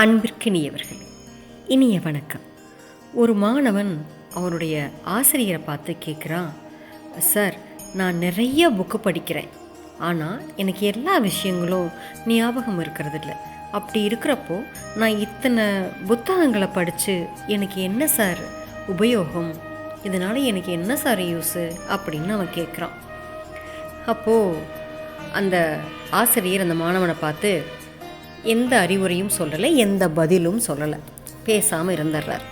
அன்பிற்கினியவர்கள் இனிய வணக்கம். ஒரு மாணவன் அவனுடைய ஆசிரியரை பார்த்து கேட்குறான் சார் நான் நிறைய புக்கு படிக்கிறேன். ஆனால் எனக்கு எல்லா விஷயங்களும் ஞாபகம் இருக்கிறதில்ல. அப்படி இருக்கிறப்போ நான் இத்தனை புத்தகங்களை படித்து எனக்கு என்ன சார் உபயோகம்? இதனால் எனக்கு என்ன சார் யூஸு அப்படின்னு அவன் கேட்குறான். அப்போது அந்த ஆசிரியர் அந்த மாணவனை பார்த்து எந்த அறிவுரையும் சொல்லலை எந்த பதிலும் சொல்லலை. பேசாமல் இருந்துடுறார்.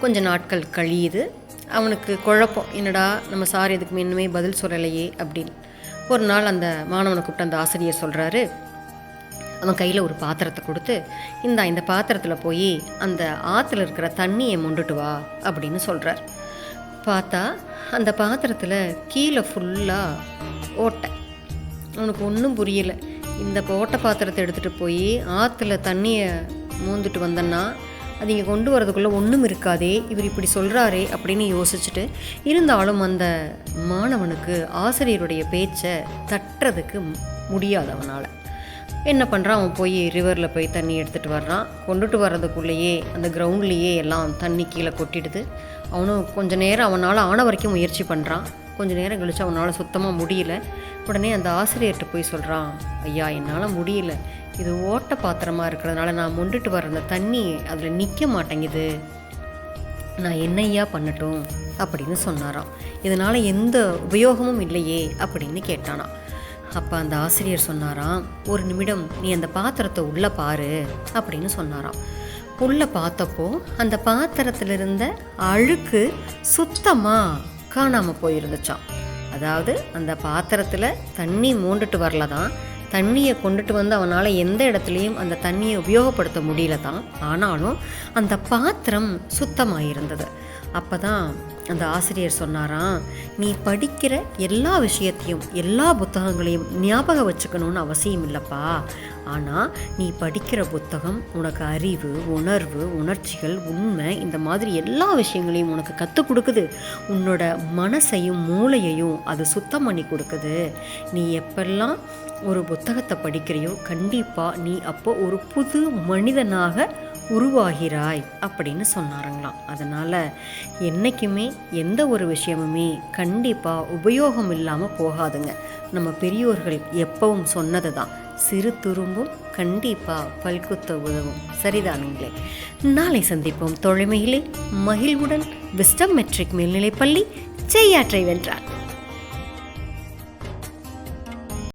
கொஞ்ச நாட்கள் கழியுது. அவனுக்கு குழப்பம் என்னடா நம்ம சார் இதுக்கு இன்னுமே பதில் சொல்லலையே அப்படின்னு. ஒரு நாள் அந்த மாணவனை கூப்பிட்டு அந்த ஆசிரியர் சொல்கிறாரு அவன் கையில் ஒரு பாத்திரத்தை கொடுத்து இந்தா இந்த பாத்திரத்தில் போய் அந்த ஆற்றுல இருக்கிற தண்ணியை மொண்டுட்டு வா அப்படின்னு சொல்கிறார் பார்த்தா அந்த பாத்திரத்தில் கீழே ஃபுல்லாக ஓட்டை. அவனுக்கு ஒன்றும் புரியலை. இந்த ஓட்டை பாத்திரத்தை எடுத்துகிட்டு போய் ஆற்றுல தண்ணியை மூந்துட்டு வந்தேன்னா அது இங்கே கொண்டு வரதுக்குள்ளே ஒன்றும் இருக்காதே இவர் இப்படி சொல்கிறாரே அப்படின்னு யோசிச்சுட்டு இருந்தாலும் அந்த மாணவனுக்கு ஆசிரியருடைய பேச்சை தட்டுறதுக்கு முடியாது அவனால். என்ன பண்ணுறான் அவன் போய் ரிவரில் போய் தண்ணி எடுத்துகிட்டு வர்றான். கொண்டுட்டு வர்றதுக்குள்ளேயே அந்த கிரவுண்ட்லேயே எல்லாம் தண்ணி கீழே கொட்டிடுது. அவனும் கொஞ்சம் நேரம் அவனால் ஆன வரைக்கும் முயற்சி பண்ணுறான் கொஞ்சம் நேரம் கழிச்சு அவனால் சுத்தமாக முடியல. உடனே அந்த ஆசிரியர்கிட்ட போய் சொல்கிறான் ஐயா என்னால் முடியல. இது ஓட்ட பாத்திரமாக இருக்கிறதுனால நான் முண்டுட்டு வர அந்த தண்ணி அதில் நிற்க மாட்டேங்குது. நான் என்னையா பண்ணட்டும்? அப்படின்னு சொன்னாராம். இதனால் எந்த உபயோகமும் இல்லையே அப்படின்னு கேட்டானாம். அப்போ அந்த ஆசிரியர் சொன்னாராம் ஒரு நிமிடம் நீ அந்த பாத்திரத்தை உள்ளே பாரு அப்படின்னு சொன்னாராம். உள்ளே பார்த்தப்போ அந்த பாத்திரத்தில் இருந்த அழுக்கு சுத்தமாக காணாமல் போயிருந்துச்சாம். அதாவது அந்த பாத்திரத்தில் தண்ணி மூண்டுட்டு வரல தான் தண்ணியை கொண்டுட்டு வந்து அவனால் எந்த இடத்துலையும் அந்த தண்ணியை உபயோகப்படுத்த முடியல தான் ஆனாலும் அந்த பாத்திரம் சுத்தமாக இருந்தது அப்போ தான் அந்த ஆசிரியர் சொன்னாராம் நீ படிக்கிற எல்லா விஷயத்தையும் எல்லா புத்தகங்களையும் ஞாபகம் வச்சுக்கணும்னு அவசியம் இல்லைப்பா. ஆனால் நீ படிக்கிற புத்தகம் உனக்கு அறிவு உணர்வு உணர்ச்சிகள் உண்மை இந்த மாதிரி எல்லா விஷயங்களையும் உனக்கு கற்றுக் கொடுக்குது. உன்னோட மனசையும் மூளையையும் அது சுத்தம் பண்ணி கொடுக்குது. நீ எப்பெல்லாம் ஒரு புத்தகத்தை படிக்கிறியோ கண்டிப்பாக நீ அப்போ ஒரு புது மனிதனாக உருவாகிறாய் அப்படின்னு சொன்னாருங்களாம். அதனால் என்றைக்குமே எந்த ஒரு விஷயமுமே கண்டிப்பாக உபயோகம் இல்லாமல் போகாதுங்க. நம்ம பெரியோர்கள் எப்பவும் சொன்னது தான் சிறு துரும்பும் கண்டிப்பாக பல்குத்த உதவும். சரிதானுங்களே நாளை சந்திப்போம். தொலைமையிலே மகிழ்வுடன் விஸ்டம் மெட்ரிக் மேல்நிலைப்பள்ளி செய்யாற்றை வென்றார்.